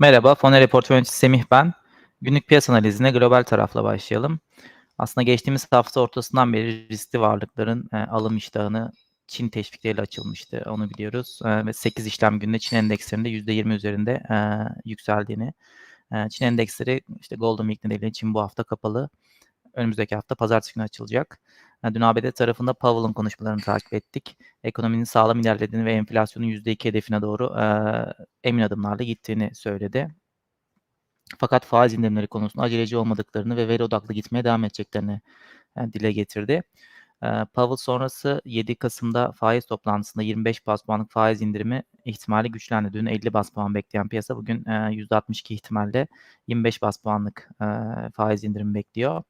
Merhaba, Foner Report yöneticisi Semih ben. Günlük piyasa analizine global tarafla başlayalım. Aslında geçtiğimiz hafta ortasından beri riskli varlıkların e, alım iştahını Çin teşvikleriyle açılmıştı. Onu biliyoruz. E, ve 8 işlem gününde Çin endekslerinde %20 üzerinde e, yükseldiğini. E, Çin endeksleri işte Golden Week nedeniyle Çin bu hafta kapalı. Önümüzdeki hafta pazartesi günü açılacak. Dün ABD tarafında Powell'ın konuşmalarını takip ettik. Ekonominin sağlam ilerlediğini ve enflasyonun %2 hedefine doğru e, emin adımlarla gittiğini söyledi. Fakat faiz indirimleri konusunda aceleci olmadıklarını ve veri odaklı gitmeye devam edeceklerini e, dile getirdi. E, Powell sonrası 7 Kasım'da faiz toplantısında 25 bas puanlık faiz indirimi ihtimali güçlendi. Dün 50 bas puan bekleyen piyasa bugün e, %62 ihtimalle 25 bas puanlık faiz indirimi bekliyor.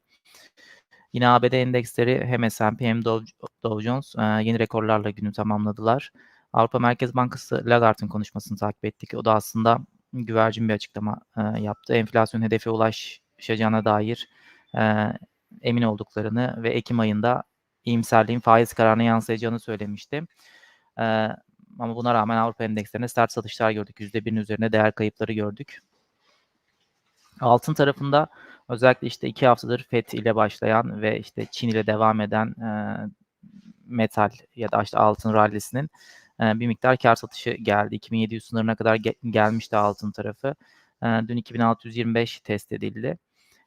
Yine ABD endeksleri hem S&P hem Dow, Dow Jones e, yeni rekorlarla günü tamamladılar. Avrupa Merkez Bankası Lagarde'ın konuşmasını takip ettik. O da aslında güvercin bir açıklama e, yaptı. Enflasyon hedefe ulaşacağına dair e, emin olduklarını ve Ekim ayında iyimserliğin faiz kararına yansıyacağını söylemişti. E, ama buna rağmen Avrupa endekslerinde sert satışlar gördük. %1'in üzerine değer kayıpları gördük. Altın tarafında özellikle işte iki haftadır FED ile başlayan ve işte Çin ile devam eden e, metal ya da işte altın rallisinin e, bir miktar kar satışı geldi. 2700 sınırına kadar ge- gelmişti altın tarafı. E, dün 2625 test edildi.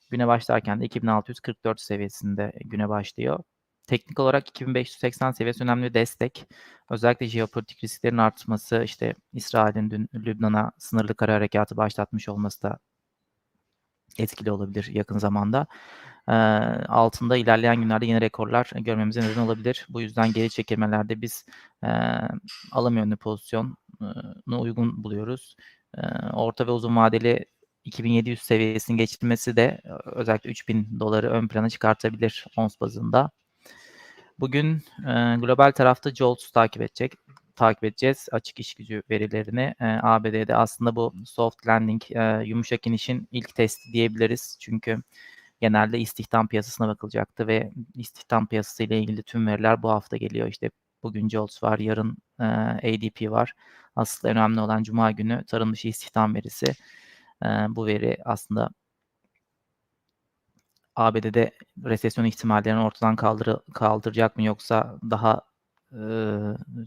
Güne başlarken de 2644 seviyesinde güne başlıyor. Teknik olarak 2580 seviyesi önemli destek. Özellikle jeopolitik risklerin artması, işte İsrail'in dün Lübnan'a sınırlı kara harekatı başlatmış olması da etkili olabilir yakın zamanda. E, altında ilerleyen günlerde yeni rekorlar görmemize neden olabilir. Bu yüzden geri çekilmelerde biz e, alım yönlü pozisyonu uygun buluyoruz. E, orta ve uzun vadeli 2700 seviyesinin geçilmesi de özellikle 3000 doları ön plana çıkartabilir ons bazında. Bugün e, global tarafta JOLTS takip edecek takip edeceğiz açık iş gücü verilerini. E, ABD'de aslında bu soft landing, e, yumuşak inişin ilk testi diyebiliriz. Çünkü genelde istihdam piyasasına bakılacaktı ve istihdam piyasası ile ilgili tüm veriler bu hafta geliyor. İşte bugün JOLTS var, yarın e, ADP var. Asıl önemli olan Cuma günü tarım dışı istihdam verisi. E, bu veri aslında ABD'de resesyon ihtimallerini ortadan kaldır kaldıracak mı yoksa daha e,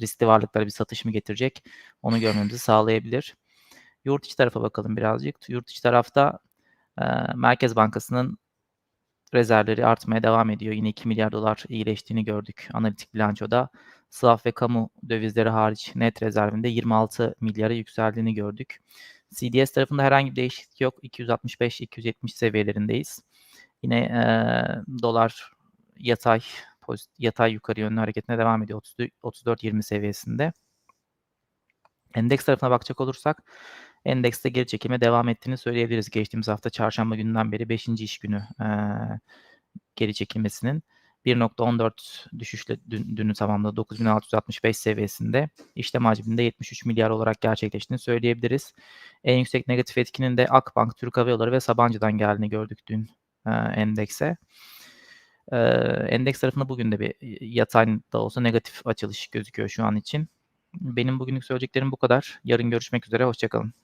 riskli varlıklara bir satış mı getirecek onu görmemizi sağlayabilir. Yurt içi tarafa bakalım birazcık. Yurt içi tarafta e, Merkez Bankası'nın rezervleri artmaya devam ediyor. Yine 2 milyar dolar iyileştiğini gördük analitik bilançoda. Swap ve kamu dövizleri hariç net rezervinde 26 milyara yükseldiğini gördük. CDS tarafında herhangi bir değişiklik yok. 265-270 seviyelerindeyiz. Yine e, dolar yatay pozitif, yatay yukarı yönlü hareketine devam ediyor 34-20 seviyesinde. Endeks tarafına bakacak olursak endekste geri çekime devam ettiğini söyleyebiliriz. Geçtiğimiz hafta çarşamba gününden beri 5. iş günü e, geri çekilmesinin 1.14 düşüşle dün, dünü tamamladı 9665 seviyesinde. İşlem hacminde 73 milyar olarak gerçekleştiğini söyleyebiliriz. En yüksek negatif etkinin de Akbank, Türk Hava Yolları ve Sabancı'dan geldiğini gördük dün e, endekse. E, endeks tarafında bugün de bir yatay da olsa negatif açılış gözüküyor şu an için. Benim bugünlük söyleyeceklerim bu kadar. Yarın görüşmek üzere. Hoşçakalın.